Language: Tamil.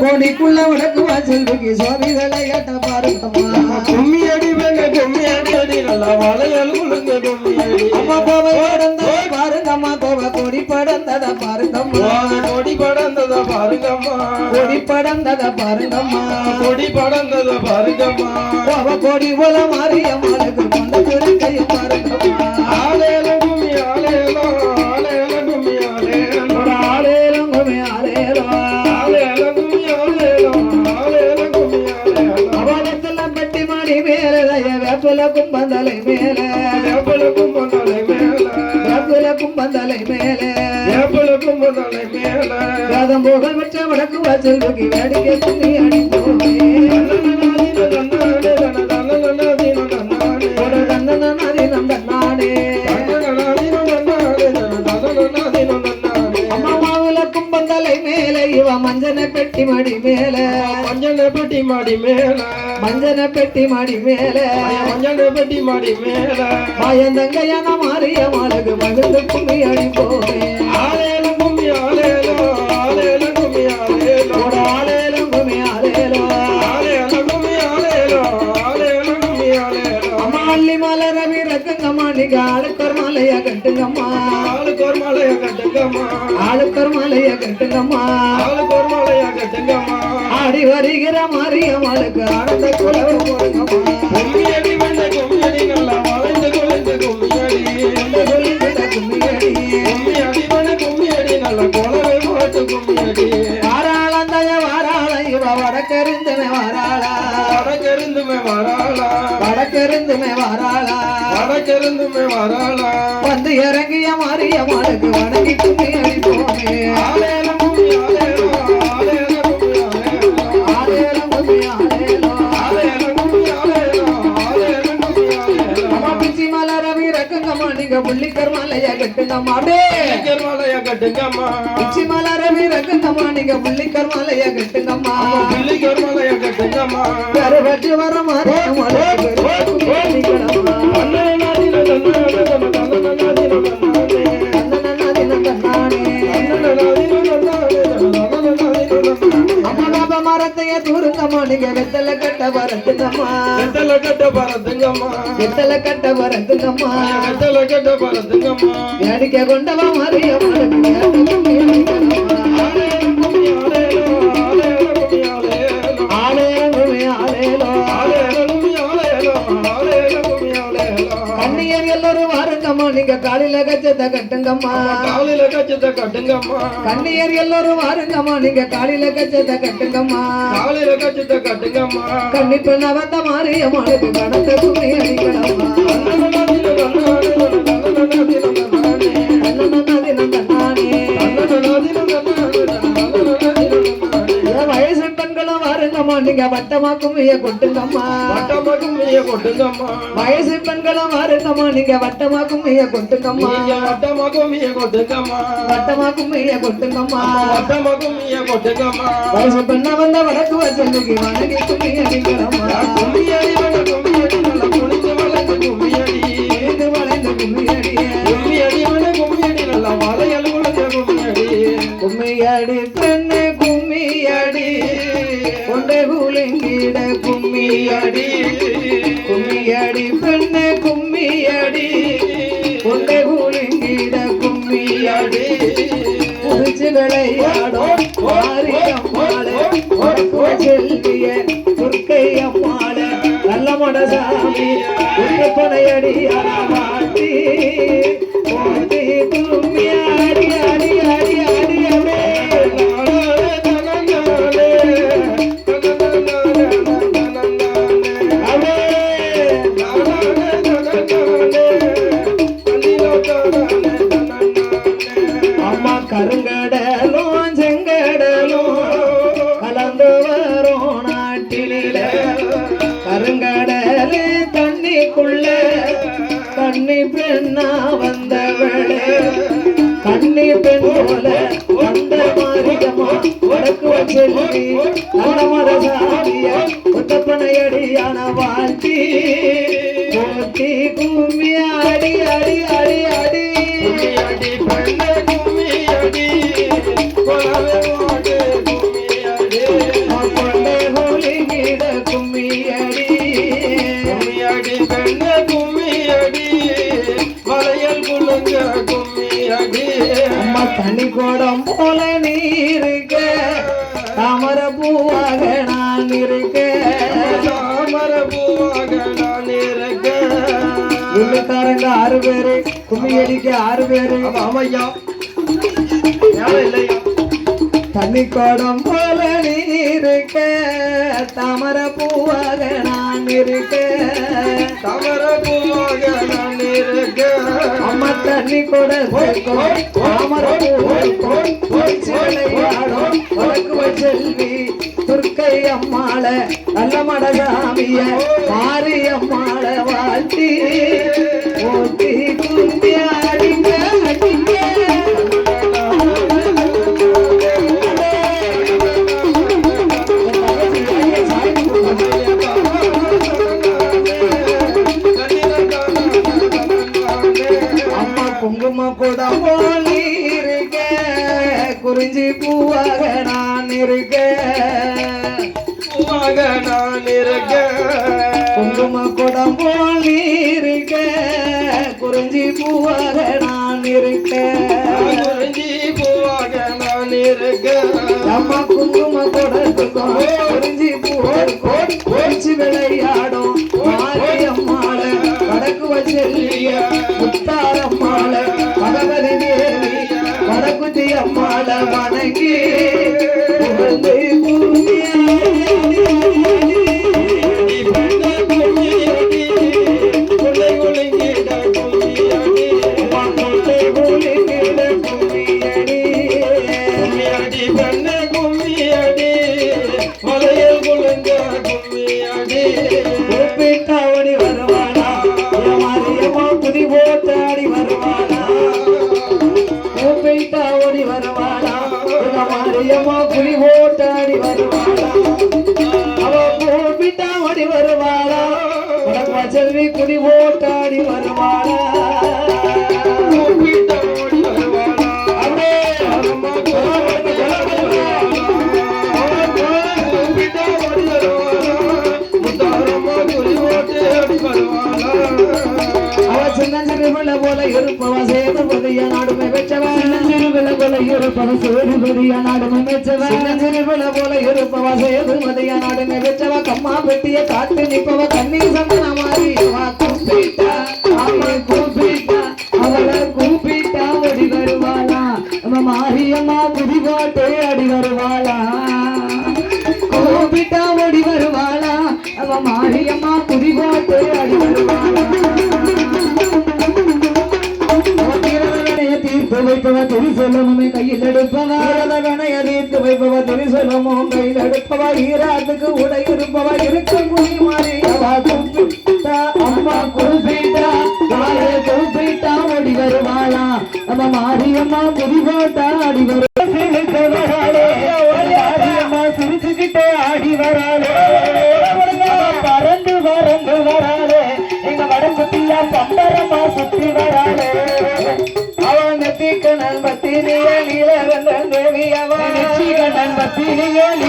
கோடிக்குள்ள வடக்கு வாசல் தூக்கி சுவாமிகளை கேட்ட பாருங்கம்மா. கும்மி அடி வேங்க கும்மி அடி அடி நல்லா வளையல் குழுங்க கும்மி அடி அம்மா கோவை படந்தத பாருங்கம்மா. கோவை கொடி படந்தத பாருங்கம்மா. கொடி படந்தத பாருங்கம்மா. கொடி படந்தத பாருங்கம்மா. கொடி படந்தத பாருங்கம்மா. கோவை கொடி போல மாரியம்மனுக்கு கொண்ட திருக்கையும் வேப்பல கும்பந்தலை மேல. ஏப்பல கும்பந்தலை மேல. வேப்பல கும்பந்தலை மேல. ஏப்பல கும்பந்தலை மேல. வேதம் புகழ் பெற்ற வடக்கு வாசல் தூக்கி வேடிக்கை மாடி மேல. மஞ்சன பெட்டி மடி மேல. மஞ்சள் பெட்டி மாடி மேல. மாயந்தங்கையான மாறிய மாளுக்கு மகிழ்ந்து கும்மி அடிப்போமே ஆலேலும் கும்மி ஆலேலும் நீங்க ஆளுக்கர் மாலைய கட்டுங்கம்மா. ஆளுக்கு ஒரு மலைய கட்டுங்கம்மா. ஆளுக்கர் மாலைய கட்டுங்கம்மா. ஆளுக்கு ஒரு மலைய கட்டுங்கம்மா. ஆடி வருகிற மாரியம்மாளுக்கு ஆனந்த குலவு போடுங்கம்மா வடக்கருந்துமே வாராளா? வடக்கிருந்துமே வராளா? வந்து இறங்கிய மாரியம்மாளுக்கு வணங்கி கும்மி மாலைய கட்டுங்கம்மா பிள்ளைக்கு ஒரு అమ్మబాబ మరతయ్య దూరంగా వెత్తల కట్ట వరదుగమ్మా. కట్ట వరదుగమ్మా. వెత్తల కట్ట వరదుగమ్మా. కట్ట వరదుగమ్మా. ఎడికే కొండవ మరి అమ్మ நீங்க காலில கச்சத்தை கட்டுங்கம்மா. காலில கச்சத்தை கட்டுங்கம்மா. கண்ணியர் எல்லாரும் வாருங்கம்மா. நீங்க காலில கச்சத்தை கட்டுங்கம்மா. காலில கச்சத்தை கட்டுங்கம்மா. கண்ணி பெண்ண வந்த மாரியம்மாளுக்கு கணத்தை கும்மி அடிக்கணும்மா நீங்க வட்டமா கும்மிய கொட்டுங்கம்மா வட்டமா கும்மிய கொட்டுங்கம்மா வயசு பெண்களும் வாருங்கம்மா நீங்க வட்டமா கும்மிய கொட்டுங்கம்மா நீங்க வட்டமா கும்மிய கொட்டுங்கம்மா வட்டமா கும்மிய கொட்டுங்கம்மா வட்டமா கும்மிய கொட்டுங்கம்மா வயசு பெண்ண வந்த வடக்கு வசதிக்கு வணங்கி கும்மி அடிக்கணும்மா கும்மியடி நல்ல உங்க பனையடி அறவாட்டி போதி அடி அடி அடி அடி. அம்மா கருங்கட கண்ணி பெண்ணா வந்தவளே. கண்ணி பெண் போல வந்த மாரியம்மா உனக்கு சொல்லி நல்ல மரசாமிய ஒத்தப்பனையடியான வாழ்த்தி போட்டி கும்மி அடி அடி அடி அடி. அடி பண்ண கும்மி கும்மி அடி பனிக்கூடம் போல நீ இருக்க தாமர பூவாக நான் இருக்க. தாமர பூவாக நான் இருக்க. உள்ளுக்காரங்க ஆறு பேரு கும்மி அடிக்க ஆறு பேரு. ஆமையா தண்ணி குடம் போல நீ இருக்க தாமர பூவாக நான் இருக்கேன். தாமர பூவாக நான் இருக்கேன். அம்மா தண்ணி கூட தாமர வழக்கு செல்வி துர்க்கை அம்மாள நல்ல மடசாமிய மாரி அம்மாள வாழ்த்தி. குங்கும கூட போலி இருக்க குறிஞ்சி பூவாக நான் இருக்க பூவாக நான் இருக்கேன் குங்கும கூட போலி இருக்க குறிஞ்சி பூவாக நான் இருக்க குறிஞ்சி பூவாக நான் இருக்கேன் அம்மா குங்கும கொடுக்கும் குறிஞ்சி குறிச்சி விளையாடும். வடக்குத்தி அம்மாள வணங்கி புகழ்ந்து ஓடி வருவாளா? மாரியம்மா புலி ஓட்டாடி வருவாளா? அவ கூப்பிட்டா ஓடி வருவாளா? உனக்கு செல்வி குடி ஓட்டாடி வருவாளா? நாடுமை பெற்றவ போல இருப்பவ சேது மதிய நாடுங்க பெற்றவ கம்மா பெட்டிய காட்டு நிப்பவ கண்ணீர் சந்தன மாறி கூப்பிட்டா அவளை கூப்பிட்டா அவளை கூப்பிட்டா ஓடி வருவாளா? நம்ம மாரியம்மா குடி அடி வருவாளா? கூப்பிட்டா ஓடி வருவாளா? அவ மாரியம்மா குடி அடி வருவாளா? வைப்பவ திரிசொல்லமுமே கையில் எடுப்பவ கணைய தீர்த்து வைப்பவ திரிசொல்லமும் கையில் எடுப்பவா ஈராத்துக்கு உடை இருப்பவா இருக்க நெத்திக்கணன்